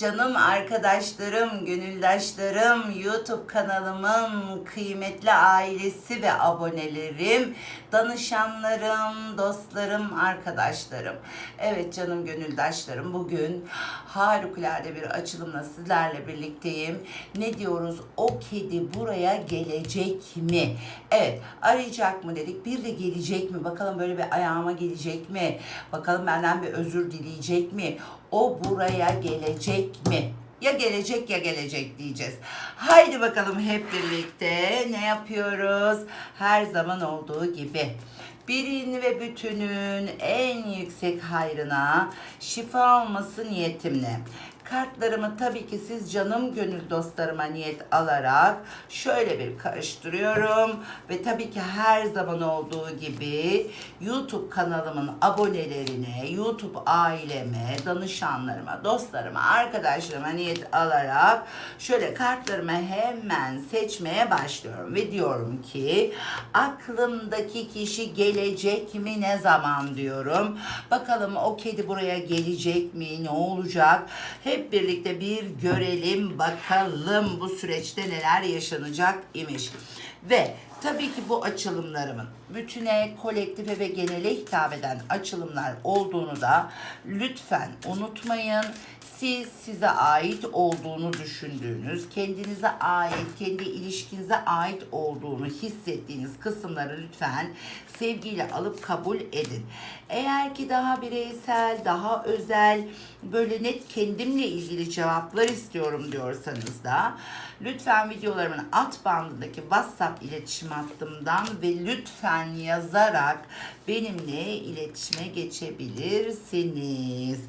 canım arkadaşlarım, gönüldaşlarım, YouTube kanalımın kıymetli ailesi ve abonelerim, danışanlarım, dostlarım, arkadaşlarım. Evet canım gönüldaşlarım bugün harikulade bir açılımla sizlerle birlikteyim. Ne diyoruz? O kedi buraya gelecek mi? Evet arayacak mı dedik. Bir de gelecek mi? Bakalım böyle bir ayağıma gelecek mi? Bakalım benden bir özür dileyecek mi? O buraya gelecek mi? Ya gelecek ya gelecek diyeceğiz. Haydi bakalım hep birlikte ne yapıyoruz? Her zaman olduğu gibi. Birin ve bütünün en yüksek hayrına şifa olması niyetimle. Kartlarımı tabii ki siz canım gönül dostlarıma niyet alarak şöyle bir karıştırıyorum ve tabii ki her zaman olduğu gibi YouTube kanalımın abonelerine, YouTube aileme, danışanlarıma, dostlarıma, arkadaşlarıma niyet alarak şöyle kartlarımı hemen seçmeye başlıyorum ve diyorum ki aklımdaki kişi gelecek mi ne zaman diyorum. Bakalım o kedi buraya gelecek mi ne olacak? Hep birlikte bir görelim bakalım bu süreçte neler yaşanacak imiş. Ve tabii ki bu açılımlarımın bütüne, kolektife ve genele hitap eden açılımlar olduğunu da lütfen unutmayın. Siz size ait olduğunu düşündüğünüz, kendinize ait, kendi ilişkinize ait olduğunu hissettiğiniz kısımları lütfen sevgiyle alıp kabul edin. Eğer ki daha bireysel, daha özel, böyle net kendimle ilgili cevaplar istiyorum diyorsanız da lütfen videolarımın alt bandındaki WhatsApp iletişim hattımdan ve lütfen yazarak benimle iletişime geçebilirsiniz.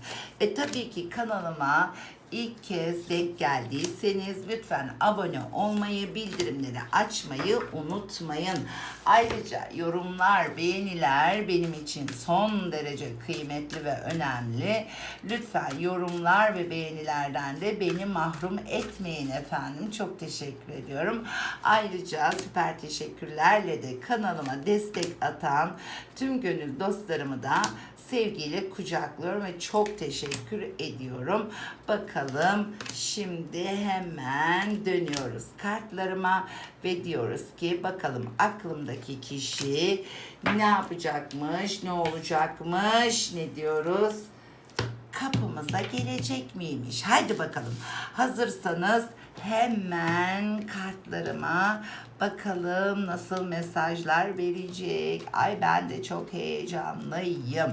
Ve tabii ki kanalıma ilk kez denk geldiyseniz lütfen abone olmayı, bildirimleri açmayı unutmayın. Ayrıca yorumlar, beğeniler benim için son derece kıymetli ve önemli. Lütfen yorumlar ve beğenilerden de beni mahrum etmeyin efendim. Çok teşekkür ediyorum. Ayrıca süper teşekkürlerle de kanalıma destek atan tüm gönül dostlarımı da sevgiyle kucaklıyorum ve çok teşekkür ediyorum. Bakalım şimdi hemen dönüyoruz kartlarıma ve diyoruz ki bakalım aklımdaki kişi ne yapacakmış, ne olacakmış, ne diyoruz? Kapımıza gelecek miymiş? Haydi bakalım. Hazırsanız hemen kartlarıma bakalım nasıl mesajlar verecek. Ay ben de çok heyecanlıyım.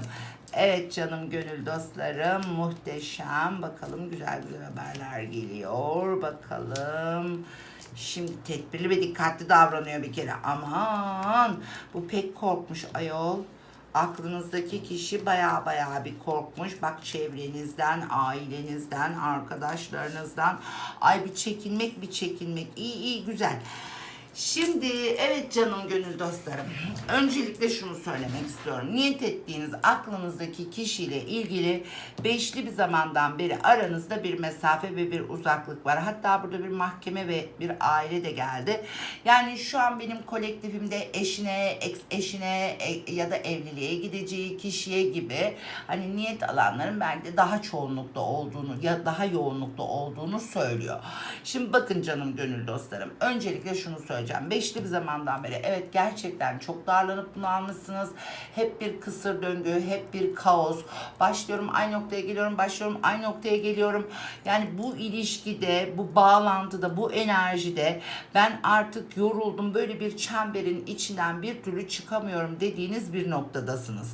Evet canım gönül dostlarım muhteşem. Bakalım güzel güzel haberler geliyor. Bakalım. Şimdi tedbirli ve dikkatli davranıyor bir kere. Aman bu pek korkmuş ayol aklınızdaki kişi baya baya bir korkmuş. Bak çevrenizden, ailenizden, arkadaşlarınızdan. Ay bir çekinmek bir çekinmek. İyi iyi güzel. Şimdi evet canım gönül dostlarım. Öncelikle şunu söylemek istiyorum. Niyet ettiğiniz aklınızdaki kişiyle ilgili beşli bir zamandan beri aranızda bir mesafe ve bir uzaklık var. Hatta burada bir mahkeme ve bir aile de geldi. Yani şu an benim kolektifimde eşine, ex eşine e- ya da evliliğe gideceği kişiye gibi hani niyet alanların de daha çoğunlukta olduğunu ya daha yoğunlukta olduğunu söylüyor. Şimdi bakın canım gönül dostlarım. Öncelikle şunu söyleyeceğim. Beşli bir zamandan beri evet gerçekten çok darlanıp bunalmışsınız. Hep bir kısır döngü, hep bir kaos. Başlıyorum aynı noktaya geliyorum, başlıyorum aynı noktaya geliyorum. Yani bu ilişkide, bu bağlantıda, bu enerjide ben artık yoruldum. Böyle bir çemberin içinden bir türlü çıkamıyorum dediğiniz bir noktadasınız.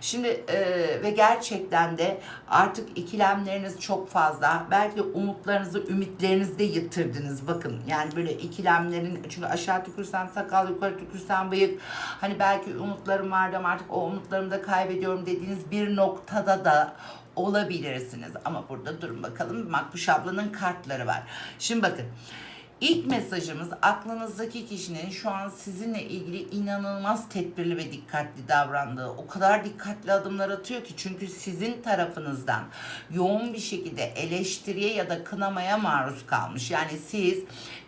Şimdi e, ve gerçekten de artık ikilemleriniz çok fazla. Belki umutlarınızı, ümitlerinizi de yitirdiniz. Bakın yani böyle ikilemlerin çünkü aşağı tükürsen sakal, yukarı tükürsen bıyık. Hani belki umutlarım vardı ama artık o umutlarımı da kaybediyorum dediğiniz bir noktada da olabilirsiniz. Ama burada durun bakalım. Makbuş ablanın kartları var. Şimdi bakın. İlk mesajımız aklınızdaki kişinin şu an sizinle ilgili inanılmaz tedbirli ve dikkatli davrandığı, o kadar dikkatli adımlar atıyor ki çünkü sizin tarafınızdan yoğun bir şekilde eleştiriye ya da kınamaya maruz kalmış. Yani siz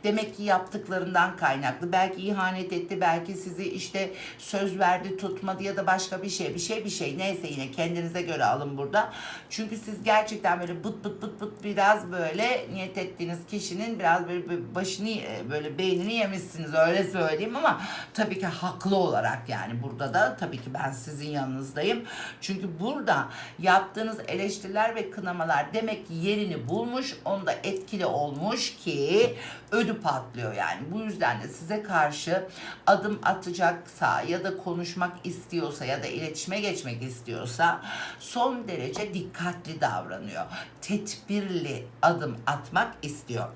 demek ki yaptıklarından kaynaklı belki ihanet etti, belki sizi işte söz verdi, tutmadı ya da başka bir şey, bir şey bir şey neyse yine kendinize göre alın burada. Çünkü siz gerçekten böyle bıt bıt bıt bıt biraz böyle niyet ettiğiniz kişinin biraz böyle başını e, böyle beynini yemişsiniz öyle söyleyeyim ama tabii ki haklı olarak yani burada da tabii ki ben sizin yanınızdayım. Çünkü burada yaptığınız eleştiriler ve kınamalar demek ki yerini bulmuş, onda etkili olmuş ki ödü patlıyor yani. Bu yüzden de size karşı adım atacaksa ya da konuşmak istiyorsa ya da iletişime geçmek istiyorsa son derece dikkatli davranıyor. Tedbirli adım atmak istiyor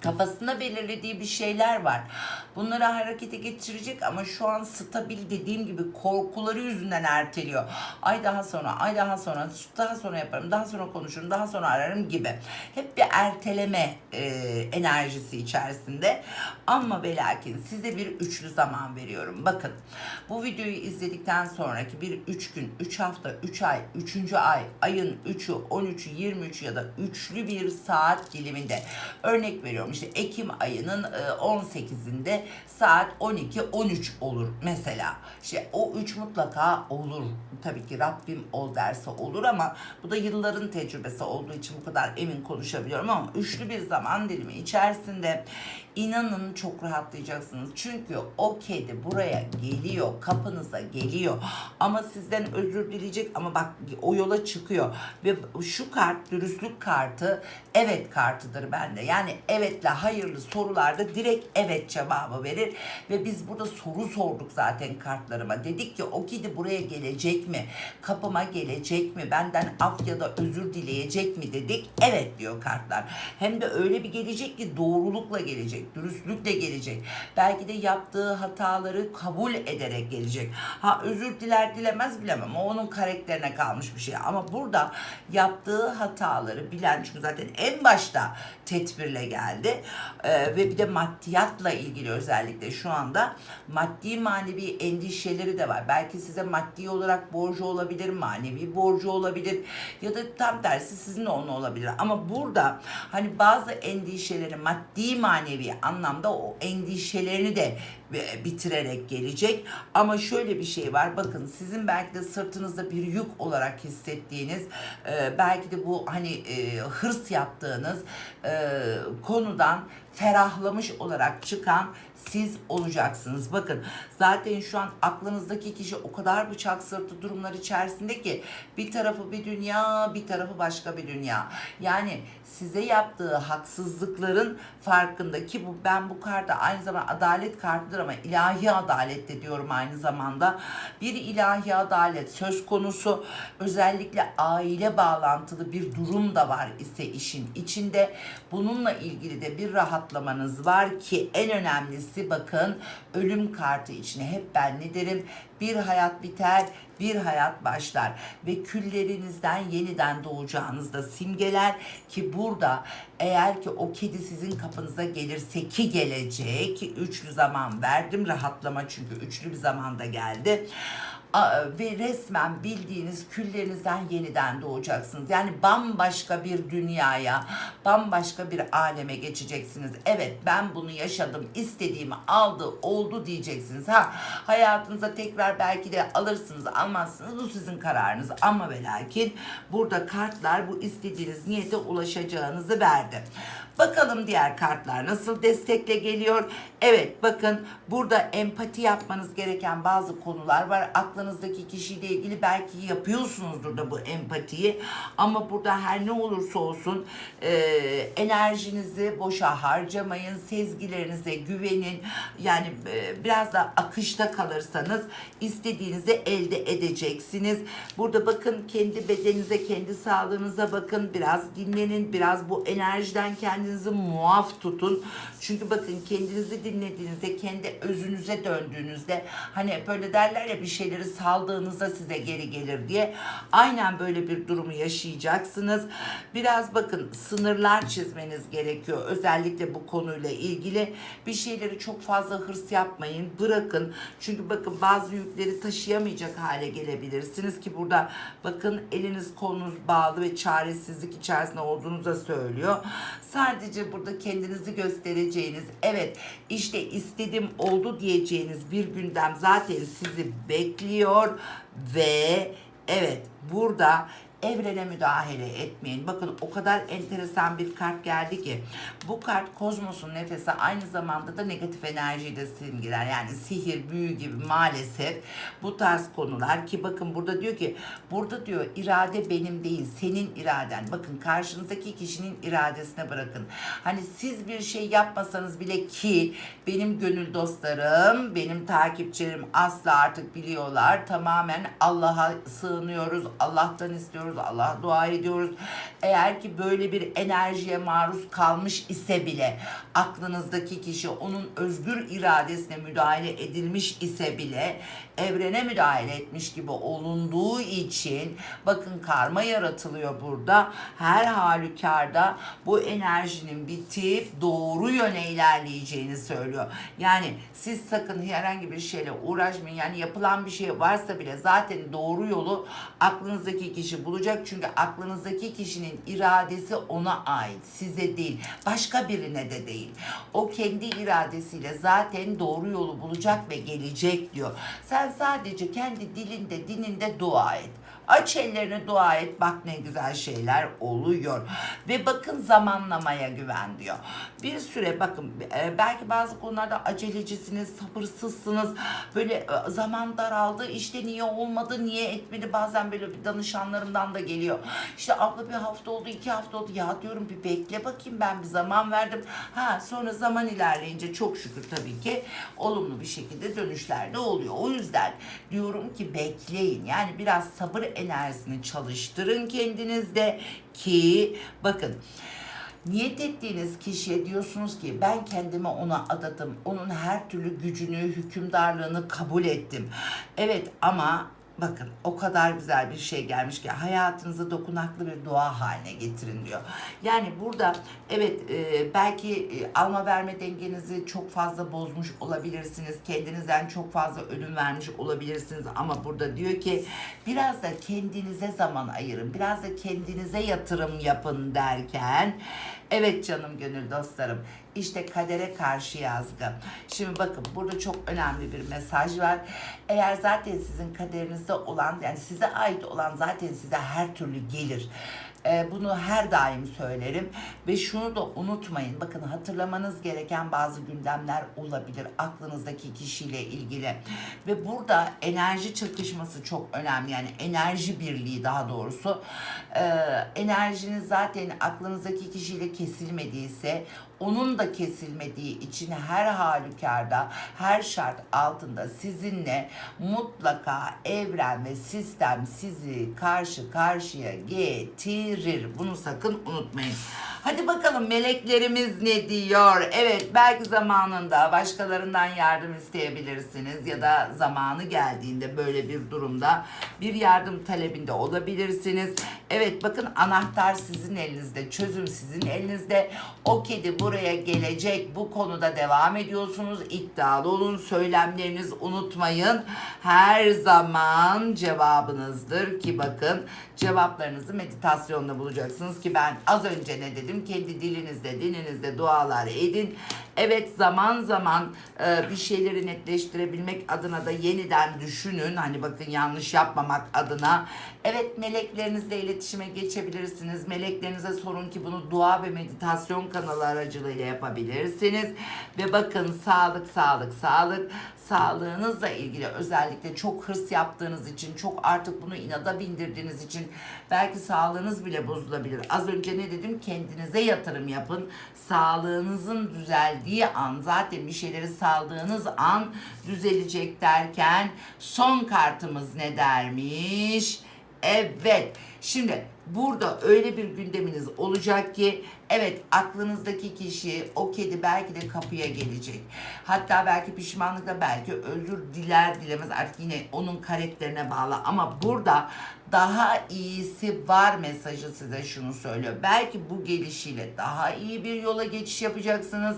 kafasında belirlediği bir şeyler var. Bunları harekete geçirecek ama şu an stabil dediğim gibi korkuları yüzünden erteliyor. Ay daha sonra, ay daha sonra, daha sonra yaparım, daha sonra konuşurum, daha sonra ararım gibi. Hep bir erteleme e, enerjisi içerisinde. Ama ve lakin size bir üçlü zaman veriyorum. Bakın bu videoyu izledikten sonraki bir üç gün, üç hafta, üç ay, üçüncü ay, ayın üçü, on üçü, yirmi üçü ya da üçlü bir saat diliminde örnek veriyorum işte Ekim ayının e, 18'inde saat 12-13 olur mesela. İşte o 3 mutlaka olur. Tabii ki Rabbim ol derse olur ama bu da yılların tecrübesi olduğu için bu kadar emin konuşabiliyorum ama üçlü bir zaman dilimi içerisinde inanın çok rahatlayacaksınız. Çünkü o kedi buraya geliyor, kapınıza geliyor ama sizden özür dileyecek ama bak o yola çıkıyor ve şu kart dürüstlük kartı evet kartıdır bende. Yani evetle hayırlı sorularda direkt evet cevabı verir ve biz burada soru sorduk zaten kartlarıma. Dedik ki o kedi buraya gelecek mi? Kapıma gelecek mi? Benden af ya da özür dileyecek mi dedik. Evet diyor kartlar. Hem de öyle bir gelecek ki doğrulukla gelecek, dürüstlükle gelecek. Belki de yaptığı hataları kabul ederek gelecek. Ha özür diler dilemez bilemem. O onun karakterine kalmış bir şey. Ama burada yaptığı hataları bilen çünkü zaten en başta tedbirle geldi. Ee, ve bir de maddiyatla ilgili özellikle şu anda maddi manevi endişeleri de var. Belki size maddi olarak borcu olabilir, manevi borcu olabilir ya da tam tersi sizin de onun olabilir. Ama burada hani bazı endişeleri maddi manevi anlamda o endişelerini de e, bitirerek gelecek. Ama şöyle bir şey var. Bakın sizin belki de sırtınızda bir yük olarak hissettiğiniz e, belki de bu hani e, hırs yaptığınız e, konudan ferahlamış olarak çıkan siz olacaksınız. Bakın zaten şu an aklınızdaki kişi o kadar bıçak sırtı durumlar içerisinde ki bir tarafı bir dünya, bir tarafı başka bir dünya. Yani size yaptığı haksızlıkların farkında ki bu ben bu karta aynı zamanda adalet kartıdır ama ilahi adalet de diyorum aynı zamanda. Bir ilahi adalet söz konusu özellikle aile bağlantılı bir durum da var ise işin içinde bununla ilgili de bir rahatlamanız var ki en önemlisi bakın ölüm kartı içine hep ben ne derim? Bir hayat biter bir hayat başlar ve küllerinizden yeniden doğacağınızda simgeler ki burada eğer ki o kedi sizin kapınıza gelirse ki gelecek üçlü zaman verdim rahatlama çünkü üçlü bir zamanda geldi ve resmen bildiğiniz küllerinizden yeniden doğacaksınız. Yani bambaşka bir dünyaya, bambaşka bir aleme geçeceksiniz. Evet ben bunu yaşadım, istediğimi aldı, oldu diyeceksiniz. Ha hayatınıza tekrar belki de alırsınız, almazsınız. Bu sizin kararınız. Ama ve lakin burada kartlar bu istediğiniz niyete ulaşacağınızı verdi. Bakalım diğer kartlar nasıl destekle geliyor. Evet bakın burada empati yapmanız gereken bazı konular var. Aklınızdaki kişiyle ilgili belki yapıyorsunuzdur da bu empatiyi. Ama burada her ne olursa olsun e, enerjinizi boşa harcamayın. Sezgilerinize güvenin. Yani e, biraz da akışta kalırsanız istediğinizi elde edeceksiniz. Burada bakın kendi bedeninize, kendi sağlığınıza bakın. Biraz dinlenin. Biraz bu enerjiden kendinizi muaf tutun. Çünkü bakın kendinizi dinlediğinizde, kendi özünüze döndüğünüzde hani hep öyle derler ya bir şeyleri saldığınızda size geri gelir diye. Aynen böyle bir durumu yaşayacaksınız. Biraz bakın sınırlar çizmeniz gerekiyor. Özellikle bu konuyla ilgili bir şeyleri çok fazla hırs yapmayın. Bırakın. Çünkü bakın bazı yükleri taşıyamayacak hale gelebilirsiniz ki burada bakın eliniz kolunuz bağlı ve çaresizlik içerisinde olduğunuzu da söylüyor. Sadece burada kendinizi göstereceğiniz, evet işte istedim oldu diyeceğiniz bir gündem zaten sizi bekliyor ve evet burada evrene müdahale etmeyin. Bakın o kadar enteresan bir kart geldi ki bu kart kozmosun nefesi aynı zamanda da negatif enerjiyi de simgeler. Yani sihir, büyü gibi maalesef bu tarz konular ki bakın burada diyor ki burada diyor irade benim değil senin iraden. Bakın karşınızdaki kişinin iradesine bırakın. Hani siz bir şey yapmasanız bile ki benim gönül dostlarım, benim takipçilerim asla artık biliyorlar. Tamamen Allah'a sığınıyoruz. Allah'tan istiyoruz. Allah'a dua ediyoruz. Eğer ki böyle bir enerjiye maruz kalmış ise bile aklınızdaki kişi onun özgür iradesine müdahale edilmiş ise bile evrene müdahale etmiş gibi olunduğu için bakın karma yaratılıyor burada. Her halükarda bu enerjinin bitip doğru yöne ilerleyeceğini söylüyor. Yani siz sakın herhangi bir şeyle uğraşmayın. Yani yapılan bir şey varsa bile zaten doğru yolu aklınızdaki kişi bulacak. Çünkü aklınızdaki kişinin iradesi ona ait. Size değil. Başka birine de değil. O kendi iradesiyle zaten doğru yolu bulacak ve gelecek diyor. Sen sadece kendi dilinde, dininde dua et. Aç ellerini dua et bak ne güzel şeyler oluyor. Ve bakın zamanlamaya güven diyor. Bir süre bakın e, belki bazı konularda acelecisiniz, sabırsızsınız. Böyle e, zaman daraldı işte niye olmadı, niye etmedi bazen böyle bir danışanlarımdan da geliyor. İşte abla bir hafta oldu, iki hafta oldu. Ya diyorum bir bekle bakayım ben bir zaman verdim. Ha sonra zaman ilerleyince çok şükür tabii ki olumlu bir şekilde dönüşler de oluyor. O yüzden diyorum ki bekleyin. Yani biraz sabır enerjisini çalıştırın kendinizde ki bakın niyet ettiğiniz kişiye diyorsunuz ki ben kendimi ona adadım. Onun her türlü gücünü, hükümdarlığını kabul ettim. Evet ama Bakın o kadar güzel bir şey gelmiş ki hayatınızı dokunaklı bir dua haline getirin diyor. Yani burada evet e, belki e, alma verme dengenizi çok fazla bozmuş olabilirsiniz. Kendinizden çok fazla ödün vermiş olabilirsiniz ama burada diyor ki biraz da kendinize zaman ayırın. Biraz da kendinize yatırım yapın derken evet canım gönül dostlarım işte kadere karşı yazgı. Şimdi bakın burada çok önemli bir mesaj var. Eğer zaten sizin kaderinizde olan yani size ait olan zaten size her türlü gelir. Ee, bunu her daim söylerim ve şunu da unutmayın. Bakın hatırlamanız gereken bazı gündemler olabilir aklınızdaki kişiyle ilgili. Ve burada enerji çakışması çok önemli. Yani enerji birliği daha doğrusu. Ee, enerjiniz zaten aklınızdaki kişiyle kesilmediyse onun da kesilmediği için her halükarda, her şart altında sizinle mutlaka evren ve sistem sizi karşı karşıya getirir. Bunu sakın unutmayın. Hadi bakalım meleklerimiz ne diyor? Evet belki zamanında başkalarından yardım isteyebilirsiniz ya da zamanı geldiğinde böyle bir durumda bir yardım talebinde olabilirsiniz. Evet bakın anahtar sizin elinizde, çözüm sizin elinizde. O kedi buraya gelecek. Bu konuda devam ediyorsunuz. İddialı olun. Söylemleriniz unutmayın. Her zaman cevabınızdır ki bakın cevaplarınızı meditasyonda bulacaksınız ki ben az önce ne dedim? Kendi dilinizde, dininizde dualar edin. Evet zaman zaman e, bir şeyleri netleştirebilmek adına da yeniden düşünün. Hani bakın yanlış yapmamak adına. Evet meleklerinizle iletişime geçebilirsiniz. Meleklerinize sorun ki bunu dua ve meditasyon kanalı aracılığıyla yapabilirsiniz. Ve bakın sağlık, sağlık, sağlık. Sağlığınızla ilgili özellikle çok hırs yaptığınız için, çok artık bunu inada bindirdiğiniz için belki sağlığınız bile bozulabilir. Az önce ne dedim? Kendinize yatırım yapın. Sağlığınızın düzeldiği an, zaten bir şeyleri sağladığınız an düzelecek derken son kartımız ne dermiş? Evet. Şimdi burada öyle bir gündeminiz olacak ki evet aklınızdaki kişi o kedi belki de kapıya gelecek. Hatta belki pişmanlıkla belki özür diler dilemez artık yine onun karakterine bağlı ama burada daha iyisi var mesajı size şunu söylüyor. Belki bu gelişiyle daha iyi bir yola geçiş yapacaksınız.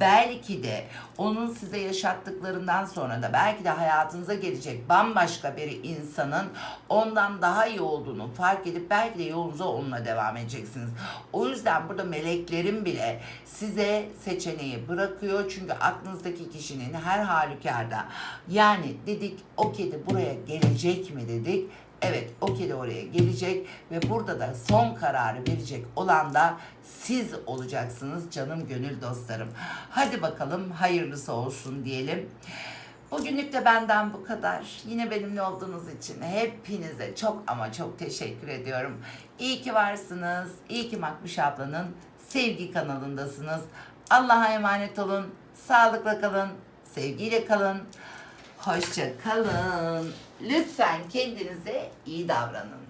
Belki de onun size yaşattıklarından sonra da belki de hayatınıza gelecek bambaşka bir insanın ondan daha iyi olduğunu fark edip belki de yolunuza onunla devam edeceksiniz. O yüzden burada meleklerin bile size seçeneği bırakıyor. Çünkü aklınızdaki kişinin her halükarda yani dedik o kedi buraya gelecek mi dedik. Evet o kedi oraya gelecek ve burada da son kararı verecek olan da siz olacaksınız canım gönül dostlarım. Hadi bakalım hayırlısı olsun diyelim. Bugünlük de benden bu kadar. Yine benimle olduğunuz için hepinize çok ama çok teşekkür ediyorum. İyi ki varsınız. İyi ki Makbuş ablanın sevgi kanalındasınız. Allah'a emanet olun. Sağlıkla kalın. Sevgiyle kalın. Hoşça kalın. Lütfen kendinize iyi davranın.